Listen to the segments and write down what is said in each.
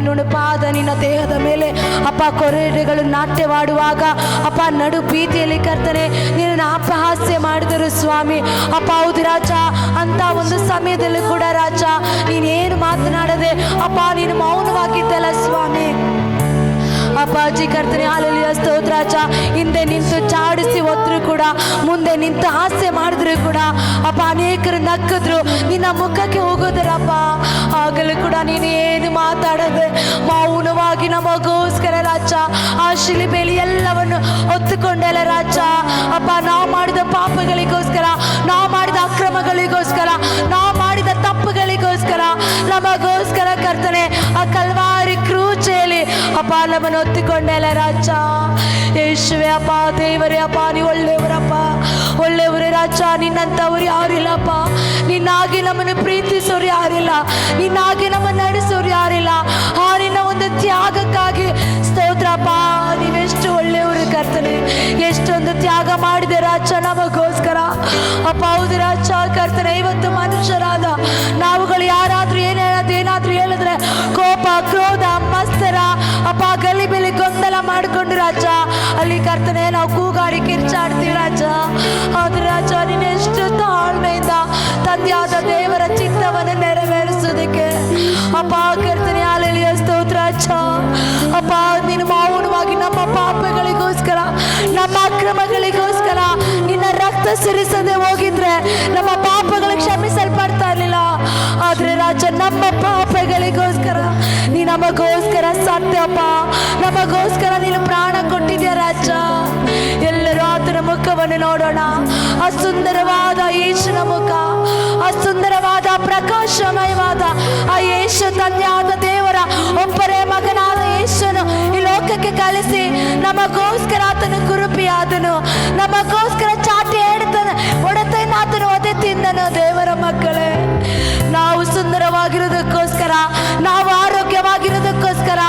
ನಿನ್ನ ದೇಹದ ಮೇಲೆ ಅಪ್ಪ ಕೊರಡೆಗಳು ನಾಟ್ಯವಾಡುವಾಗ, ಅಪ್ಪ ನಡು ಪ್ರೀತಿಯಲ್ಲಿ ಕರ್ತನೆ ನಿನ್ನ ಅಪಹಾಸ್ಯ ಮಾಡಿದರು ಸ್ವಾಮಿ. ಅಪ್ಪ ಹೌದು ರಾಜ ಅಂತ ಒಂದು ಸಮಯದಲ್ಲಿ ಕೂಡ ರಾಜ, ನೀನೇನು ಮಾತನಾಡದೆ, ಅಪ್ಪ ನೀನು ಮೌನವಾಗಿದ್ದಲ್ಲ ಸ್ವಾಮಿ. ಅಪ್ಪಾಜಿ ಕರ್ತನೆ ಹಾಲಲಿಯ ಸ್ತೋತ್ರಾಚ ಹಿಂದೆ ನಿಂತು ಚಾಡಿಸಿ ಒತ್ತರು ಕೂಡ, ಮುಂದೆ ನಿಂತು ಹಾಸ್ಯ ಮಾಡಿದ್ರು ಕೂಡ, ಅಪ್ಪ ಅನೇಕರು ನಕ್ಕಿದ್ರು, ನಿನ್ನ ಮುಖಕ್ಕೆ ಹೋಗೋದರಪ್ಪ ಆಗಲೂ ಕೂಡ ನೀನು ಏನು ಮಾತಾಡದೆ, ಮೌನವಾಗಿ ನಮಗೋಸ್ಕರ ರಾಜ, ಆ ಶಿಲಿಬೇಲಿ ಎಲ್ಲವನ್ನು ಹೊತ್ತುಕೊಂಡೆಲ್ಲ ರಾಜ. ಅಪ್ಪ ನಾವು ಮಾಡಿದ ಪಾಪಗಳಿಗೋಸ್ಕರ ನಾವು ಮಾಡಿದ ಅಕ್ರಮಗಳಿಗೋಸ್ಕರ ನಾವು ಅಪ್ಪ ನಮ್ಮನ್ನು ಹೊತ್ತಿಕೊಂಡೆಲ್ಲ ರಾಜ ಯೇಸುವೆ ಅಪ್ಪ, ದೇವರೇ ಅಪ್ಪ, ನೀ ಒಳ್ಳೆಯವರಪ್ಪ. ಒಳ್ಳೆಯವರೇ ರಾಜ ನಿನ್ನಂಥವ್ರು ಯಾರಿಲ್ಲಪ್ಪ. ನಿನ್ನಾಗಿ ನಮ್ಮನ್ನು ಪ್ರೀತಿಸೋರು ಯಾರಿಲ್ಲ. ನಿನ್ನಾಗಿ ನಮ್ಮನ್ನು ನಡೆಸೋರು ಯಾರಿಲ್ಲ. ಆ ನಿನ್ನ ಒಂದು ತ್ಯಾಗಕ್ಕಾಗಿ ಸ್ತೋತ್ರಪ್ಪ. ನೀವೆಷ್ಟು ಒಳ್ಳೆಯವರು ಕರ್ತನೆ. ಎಷ್ಟೊಂದು ತ್ಯಾಗ ಮಾಡಿದೆ ರಾಜ, ನಮಗೋಸ್ಕರ. ಅಪ್ಪ, ಹೌದು ರಾಜ, ಕರ್ತನೆ, ಇವತ್ತು ಮನುಷ್ಯರಾದ ನಾವುಗಳು ಯಾರಾದ್ರೂ ಏನ್ ಹೇಳೋದು, ಏನಾದ್ರೂ ಹೇಳಿದ್ರೆ ಕೋಪ, ಕ್ರೋಧ, ಮಸ್ತರ, ಅಪ್ಪ ಗಲಿಬಿಲಿ ಗೊಂದಲ ಮಾಡ್ಕೊಂಡು ರಾಜ, ಅಲ್ಲಿ ಕರ್ತನೆ, ನಾವು ಕೂಗಾಡಿ ಕಿರ್ಚಾಡ್ತೀವಿ ರಾಜ. ಹೌದು ರಾಜ ನೀನು ಎಷ್ಟು ತಾಳ್ಮೆಯಿಂದ ತಂದೆಯಾದ ದೇವರ ಚಿತ್ತವನ್ನು ನೆರವೇರಿಸೋದಕ್ಕೆ ಅಪ್ಪ, ಕರ್ತನೆ ಅಲೆಲಿಯ ಸ್ತೋತ್ರ ಅಪ್ಪ, ನೀನು ಮೌನವಾಗಿ ನಮ್ಮ ಪಾಪಗಳಿಗೋಸ್ಕರ, ನಮ್ಮ ಅಕ್ರಮಗಳಿಗೋಸ್ಕರ ನಿನ್ನ ರಕ್ತ ಸುರಿಸದೆ ಹೋಗಿದ್ರೆ ನಮ್ಮ ಪಾಪಗಳು ಕ್ಷಮಿಸಲ್ಪಡ್ತಾ ಇರಲಿಲ್ಲ. ಆದ್ರೆ ರಾಜ, ನಮ್ಮ ಪಾಪಗಳಿಗೋಸ್ಕರ ನೀ ನಮಗೋಸ್ಕರ ಸತ್ಯಪ್ಪ ನಮಗೋಸ್ಕರ ನೀನು ಪ್ರಾಣ ಕೊಟ್ಟಿದ್ಯಾ ರಾಜ? ಎಲ್ಲರೂ ಆತನ ಮುಖವನ್ನು ನೋಡೋಣ. ಆ ಸುಂದರವಾದ ಯೇಸುನ ಮುಖ ಆ ಸುಂದರವಾದ ಪ್ರಕಾಶಮಯವಾದ ಆ ಯೇಸು ತಂದೆಯಾದ ದೇವರ ಒಬ್ಬರೇ ಲೋಕಕ್ಕೆ ಕಳಿಸಿ. ನಮಗೋಸ್ಕರ ಆತನು ಕುರುಪಿಯಾದನು. ನಮಗೋಸ್ಕರ ಚಾಟಿ ಹೇಳ್ತಾನೆ ಒಡತೆಯಿಂದ ಆತನು ಒದೆ ತಿಂದನು. ದೇವರ ಮಕ್ಕಳೇ, ನಾವು ಸುಂದರವಾಗಿರೋದಕ್ಕೋಸ್ಕರ ನಾವು ಆರೋಗ್ಯವಾಗಿರೋದಕ್ಕೋಸ್ಕರ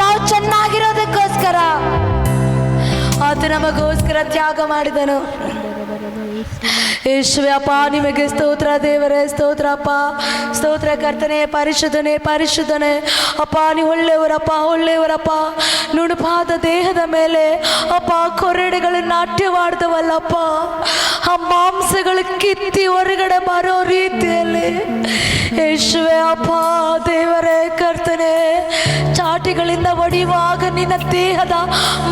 ನಾವು ಚೆನ್ನಾಗಿರೋದಕ್ಕೋಸ್ಕರ ಆತ ನಮಗೋಸ್ಕರ ತ್ಯಾಗ ಮಾಡಿದನು. ಯೇಸುವೆ ಅಪ್ಪ ನಿಮಗೆ ಸ್ತೋತ್ರ ದೇವರೇ ಸ್ತೋತ್ರಪ್ಪ ಸ್ತೋತ್ರ ಕರ್ತನೆ ಪರಿಶುದ್ಧನೆ ಪರಿಶುದ್ಧನೆ ಅಪ್ಪ ನೀವು ಒಳ್ಳೆಯವರಪ್ಪ ಒಳ್ಳೆಯವರಪ್ಪ ನುಣುಪಾದ ದೇಹದ ಮೇಲೆ ಅಪ್ಪ ಕೊರಡೆಗಳು ನಾಟ್ಯವಾಡ್ದವಲ್ಲಪ್ಪ ಆ ಮಾಂಸಗಳು ಕಿತ್ತಿ ಹೊರಗಡೆ ಬರೋ ರೀತಿಯಲ್ಲಿ ಯೇಸುವೆ ಅಪ್ಪ ಚಾಟಿಗಳಿಂದ ಒಡೆಯುವಾಗ ನಿನ್ನ ದೇಹದ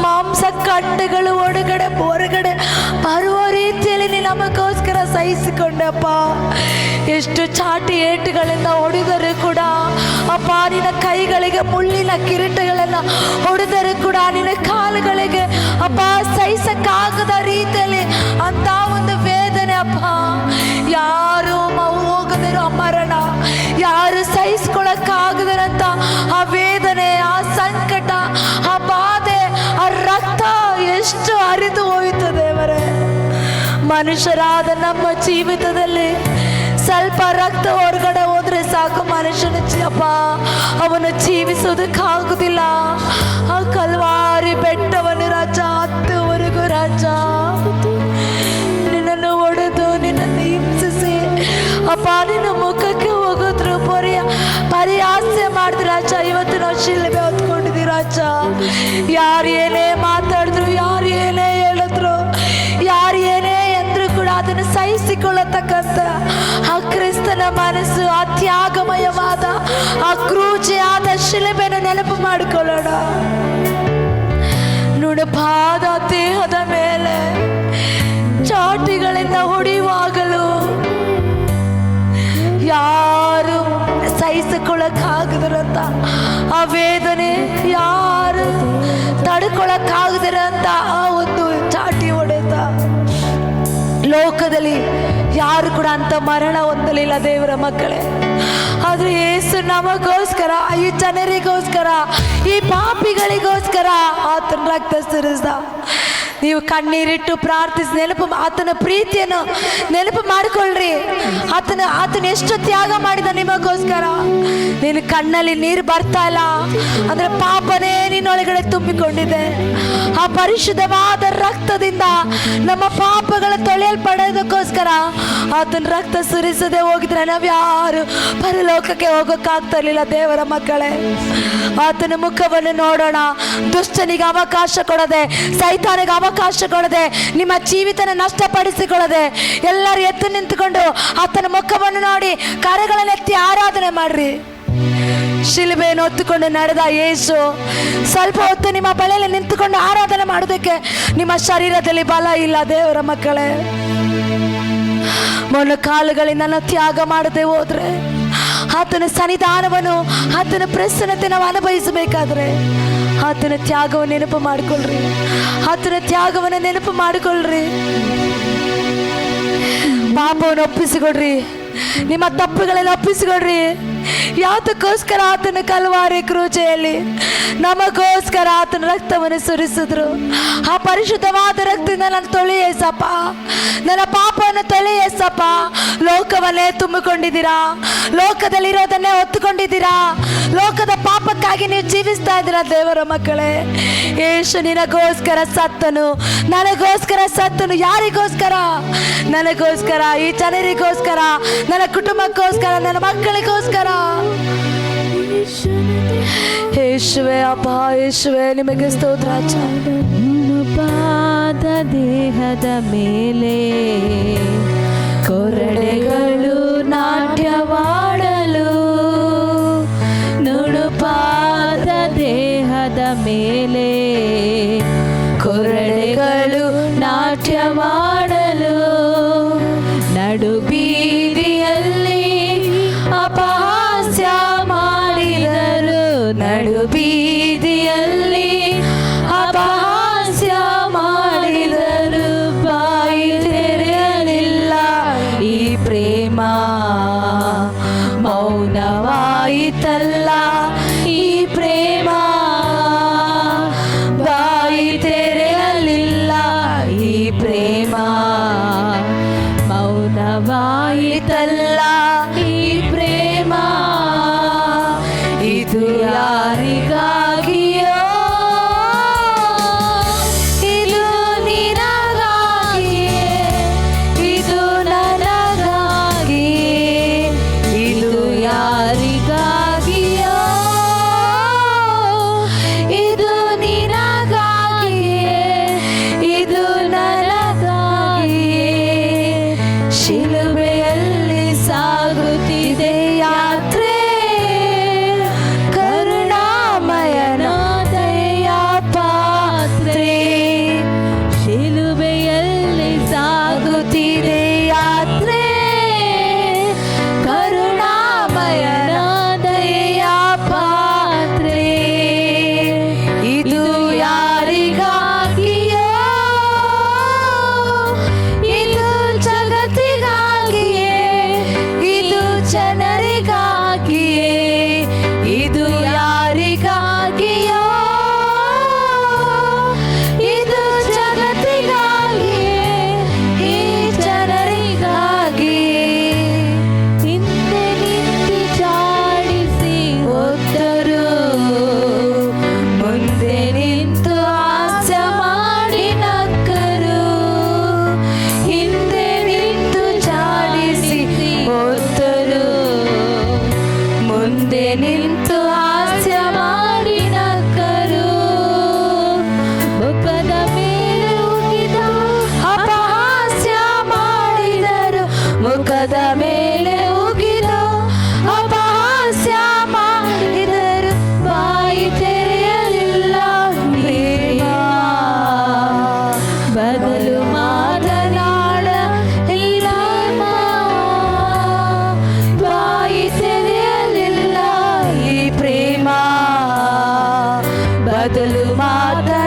ಮಾಂಸ ಕಟ್ಟೆಗಳು ಒಳಗಡೆ ಹೊರಗಡೆ ಬರುವ ರೀತಿಯಲ್ಲಿ ನೀನು ನಮಗೋಸ್ಕರ ಸಹಿಸಿಕೊಂಡಪ್ಪ. ಎಷ್ಟು ಚಾಟಿ ಏಟುಗಳಿಂದ ಹೊಡೆದರೂ ಕೂಡ ಅಪ್ಪ, ನಿನ್ನ ಕೈಗಳಿಗೆ ಮುಳ್ಳಿನ ಕಿರೀಟಗಳೆಲ್ಲ ಹೊಡೆದರೂ ಕೂಡ ನಿನ್ನ ಕಾಲುಗಳಿಗೆ ಅಪ್ಪ, ಸಹಿಸಕ್ಕಾಗದ ರೀತಿಯಲ್ಲಿ ಅಂತ ಒಂದು ವೇದನೆ ಅಪ್ಪ. ಯಾರು ಹೋಗದಿರೋ ಮರಣ, ಯಾರು ಸಹಿಸ್ಕೊಳಕ್ಕಾಗದಿರಂತ ಆ ವೇದನೆ ಮನುಷ್ಯರಾದ ನಮ್ಮ ಜೀವಿತದಲ್ಲಿ ಸ್ವಲ್ಪ ರಕ್ತ ಹೊರಗಡೆ ಹೋದ್ರೆ ಸಾಕು ಮನುಷ್ಯನ ಜೀ- ಅಪ್ಪ ಅವನು ಜೀವಿಸೋದಕ್ಕಾಗುದಿಲ್ಲ ಆ ಕಲ್ವಾರಿ ಬೆಟ್ಟವನ್ನು ರಾಜ, ಹತ್ತುವರೆಗೂ ರಾಜ ನಿನ್ನನ್ನು ಒಡೆದು ನಿನ್ನನ್ನು ಹಿಂಸಿಸಿ. ಅಪ್ಪ, ನಿನ್ನ ಮುಖಕ್ಕೆ ಹೋಗೋದ್ರು ಪರಿ ಪರಿಹಾಸ್ಯ ಮಾಡಿದ್ರು ರಾಜ. ಇವತ್ತು ನಾವು ಶಿಲ್ಬೆ ಹೊತ್ಕೊಂಡಿದ್ದೀವಿ ಯಾರು ಏನೇ ಮಾತಾಡಿದ್ರು ಶಿಲೆಬೆಯನ್ನು ನೆನಪು ಮಾಡಿಕೊಳ್ಳೋಣ. ನುಣಪಾದ ದೇಹದ ಮೇಲೆ ಚಾಟಿಗಳಿಂದ ಹೊಡೆಯುವಾಗಲೂ ಯಾರು ಸಹಿಸಿಕೊಳ್ಳಕ್ಕಾಗದಿರಂತ ಆ ವೇದನೆ, ಯಾರು ತಡ್ಕೊಳಕ್ಕಾಗದಿರಂತ ಆ ಒಂದು ಚಾಟಿ ಹೊಡೆತ. ಲೋಕದಲ್ಲಿ ಯಾರು ಕೂಡ ಅಂತ ಮರಣ ಹೊಂದಲಿಲ್ಲ ದೇವರ ಮಕ್ಕಳೇ. ಆದ್ರೆ ಏಸು ನಮಗೋಸ್ಕರ ಈ ಜನರಿಗೋಸ್ಕರ ಈ ಪಾಪಿಗಳಿಗೋಸ್ಕರ ಆತನ ರಕ್ತ ಸುರಿಸ್ದ ನೀವು ಕಣ್ಣೀರಿಟ್ಟು ಪ್ರಾರ್ಥಿಸಿ, ನೆನಪು ಆತನ ಪ್ರೀತಿಯನ್ನು ನೆನಪು ಮಾಡಿಕೊಳ್ಳ್ರಿ. ಆತನ ಆತನ ಎಷ್ಟು ತ್ಯಾಗ ಮಾಡಿದ ನಿಮಗೋಸ್ಕರ. ನಿನ್ನ ಕಣ್ಣಲ್ಲಿ ನೀರು ಬರ್ತಾ ಇಲ್ಲ. ಅಂದ್ರೆ ಪಾಪನೇ ನಿನ್ನೊಳಗಡೆ ತುಂಬಿಕೊಂಡಿದೆ. ಆ ಪರಿಶುದ್ಧವಾದ ರಕ್ತದಿಂದ ನಮ್ಮ ಪಾಪಗಳ ತೊಳೆಯಲ್ಪಡೋದಕ್ಕೋಸ್ಕರ ಆತನ ರಕ್ತ ಸುರಿಸದೆ ಹೋಗಿದ್ರೆ ನಾವ್ಯಾರು ಪರಲೋಕಕ್ಕೆ ಹೋಗೋಕ್ಕಾಗ್ತಿರ್ಲಿಲ್ಲ ದೇವರ ಮಕ್ಕಳೇ. ಆತನ ಮುಖವನ್ನು ನೋಡೋಣ. ದುಷ್ಟನಿಗೆ ಅವಕಾಶ ಕೊಡದೆ, ಸೈತಾನಿಗೆ ಅವಕಾಶ ಕೊಡದೆ, ನಿಮ್ಮ ಜೀವಿತನ ನಷ್ಟಪಡಿಸಿಕೊಳ್ಳದೆ, ಎಲ್ಲರೂ ಎತ್ತು ನಿಂತುಕೊಂಡು ಆತನ ಮುಖವನ್ನು ನೋಡಿ ಕರೆಗಳನ್ನೆತ್ತಿ ಆರಾಧನೆ ಮಾಡ್ರಿ. ಶಿಲುಬೆಯನ್ನು ಹೊತ್ತುಕೊಂಡು ನಡೆದ ಏಸು ಸ್ವಲ್ಪ ಹೊತ್ತು ನಿಮ್ಮ ಬಳಿಯಲ್ಲಿ ನಿಂತುಕೊಂಡು ಆರಾಧನೆ ಮಾಡೋದಕ್ಕೆ ನಿಮ್ಮ ಶರೀರದಲ್ಲಿ ಬಲ ಇಲ್ಲ ದೇವರ ಮಕ್ಕಳೇ. ಮೊನ್ನ ಕಾಲುಗಳಿಂದ ತ್ಯಾಗ ಮಾಡದೆ ಹೋದ್ರೆ ಆತನ ಸನ್ನಿಧಾನವನ್ನು, ಆತನ ಪ್ರಸನ್ನತೆ ನಾವು ಅನುಭವಿಸಬೇಕಾದ್ರೆ ಆತನ ತ್ಯಾಗವನ್ನು ನೆನಪು ಮಾಡಿಕೊಳ್ಳ್ರಿ. ಆತನ ತ್ಯಾಗವನ್ನು ನೆನಪು ಮಾಡಿಕೊಳ್ಳ್ರಿ. ಪಾಪವನ್ನು ಒಪ್ಪಿಸಿಕೊಡ್ರಿ. ನಿಮ್ಮ ತಪ್ಪುಗಳೆಲ್ಲ ಒಪ್ಪಿಸಿಕೊಡ್ರಿ. ಯಾತಕ್ಕೋಸ್ಕರ ಆತನ ಕಲ್ವಾರಿ ಕ್ರೂಜೆಯಲ್ಲಿ? ನಮಗೋಸ್ಕರ ಆತನ ರಕ್ತವನ್ನು ಸುರಿಸಿದ್ರು. ಆ ಪರಿಶುದ್ಧವಾದ ರಕ್ತದಿಂದ ನಾನು ತೊಳೆಯಸಪ್ಪ. ನನ್ನ ಪಾಪವನ್ನು ತೊಳಿ ಏಸಪ್ಪ ಲೋಕವನ್ನೇ ತುಂಬಿಕೊಂಡಿದ್ದೀರಾ? ಲೋಕದಲ್ಲಿರೋದನ್ನೇ ಹೊತ್ತುಕೊಂಡಿದ್ದೀರಾ? ಲೋಕದ ಪಾಪಕ್ಕಾಗಿ ನೀವು ಜೀವಿಸ್ತಾ ಇದ್ದೀರಾ ದೇವರ ಮಕ್ಕಳೇ? ಯೇಸು ನಿನಗೋಸ್ಕರ ಸತ್ತನು. ನನಗೋಸ್ಕರ ಸತ್ತನು. ಯಾರಿಗೋಸ್ಕರ? ನನಗೋಸ್ಕರ, ಈ ಜನರಿಗೋಸ್ಕರ, ನನ್ನ ಕುಟುಂಬಕ್ಕೋಸ್ಕರ, ನನ್ನ ಮಕ್ಕಳಿಗೋಸ್ಕರ. ಯೇಸುವೆ ಅಪ್ಪ ಯೇಸುವೆ ನಿಮಗೆ ಸ್ತೋತ್ರ. ಪಾದ ದೇಹದ ಮೇಲೆ ಕೊರಡೆಗಳು ನಾಟ್ಯವಾಡಲು ಮೇಲೆ ಕೊರಡೆಗಳು ನಾಟ್ಯವಾಡಲು ಮುಂದೆ ನಿಂತು ಹಾಸ್ಯ కథలు మాట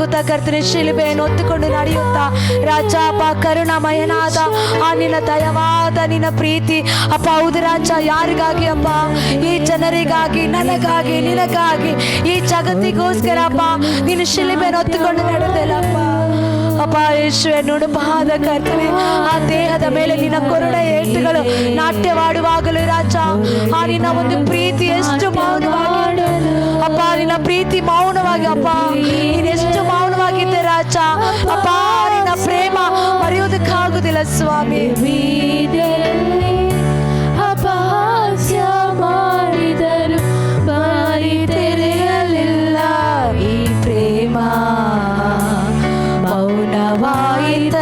ಆಗುತ್ತಾ ಕರ್ತನೆ ಶಿಲುಬೆಯನ್ನು ಹೊತ್ತುಕೊಂಡು ನಡೆಯುತ್ತಾ. ರಾಜ, ಅಪ್ಪ, ಕರುಣಾಮಯನಾದ, ಆ ನಿನ್ನ ದಯವಾದ ನಿನ್ನ ಪ್ರೀತಿ. ಅಪ್ಪ, ಹೌದು ರಾಜ, ಯಾರಿಗಾಗಿ ಅಪ್ಪ? ಈ ಜನರಿಗಾಗಿ, ನನಗಾಗಿ, ನಿನಗಾಗಿ, ಈ ಜಗತ್ತಿಗೋಸ್ಕರ ಅಪ್ಪ. ನೀನು ಶಿಲುಬೆಯನ್ನು ಹೊತ್ತುಕೊಂಡು ನಡೆದಲ್ಲಪ್ಪ. ಅಪ್ಪ ಯೇಸುವೆ ನುಣುಪಾದ ಕರ್ತನೆ ಆ ದೇಹದ ಮೇಲೆ ನಿನ್ನ ಕೊರಡ ಏಟುಗಳು ನಾಟ್ಯವಾಡುವಾಗಲೂ ರಾಜ. ಆ, ನಿನ್ನ ಒಂದು ಪ್ರೀತಿ ಎಷ್ಟು ಮೌನವಾಗಿ ಅಪ್ಪ, ನಿನ್ನ ಪ್ರೀತಿ ಮೌನವಾಗಿ, ಅಪ್ಪ ನೀನೆಷ್ಟು ಮೌನವಾಗಿದ್ದೆ ರಾಜ. ಅಪ್ಪ, ನಿನ್ನ ಪ್ರೇಮ ಮರೆಯೋದಕ್ಕಾಗುದಿಲ್ಲ ಸ್ವಾಮಿ. ಅಪಾಸ್ಯ வாய்த்த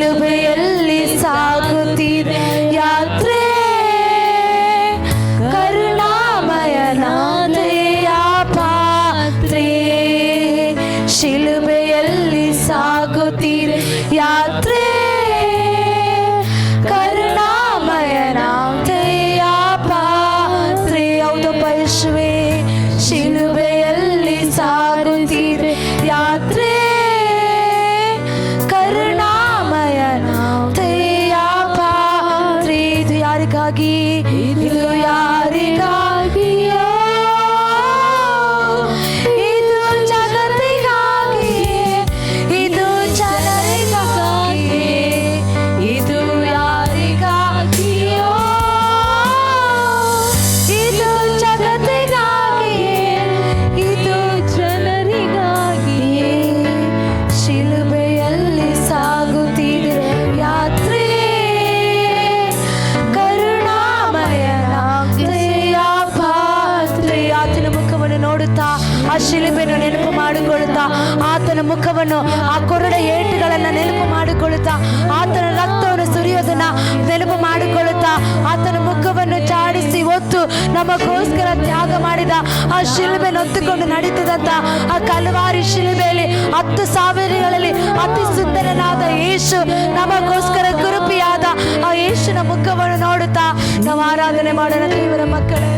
little bit. ನಿನಗಾಗಿ ಇದು ಯಾರಿಗಾ ಶಿಲುಬೆಯನ್ನು ನೆನಪು ಮಾಡಿಕೊಳ್ಳುತ್ತಾ, ಆತನ ಮುಖವನ್ನು ಆ ಕೊರಡ ಏಟುಗಳನ್ನು ನೆನಪು ಮಾಡಿಕೊಳ್ಳುತ್ತಾ, ಆತನ ರಕ್ತವನ್ನು ಸುರಿಯೋದನ್ನ ನೆನಪು ಮಾಡಿಕೊಳ್ಳುತ್ತಾ, ಆತನ ಮುಖವನ್ನು ಚಾಡಿಸಿ ಒತ್ತು ನಮಗೋಸ್ಕರ ತ್ಯಾಗ ಮಾಡಿದ ಆ ಶಿಲುಬೆ ಹೊತ್ತುಕೊಂಡು ನಡೀತದಂತ ಆ ಕಲವಾರಿ ಶಿಲುಬೆಯಲ್ಲಿ ಹತ್ತು ಸಾವಿರಗಳಲ್ಲಿ ಅತಿ ಸುಂದರನಾದ ಯೇಸು ನಮಗೋಸ್ಕರ ಕೃಪೆಯಾದ ಆ ಯೇಸುನ ಮುಖವನ್ನು ನೋಡುತ್ತಾ, ನಾವು ಆರಾಧನೆ ಮಾಡೋಣ ದೇವರ ಮಕ್ಕಳೇ.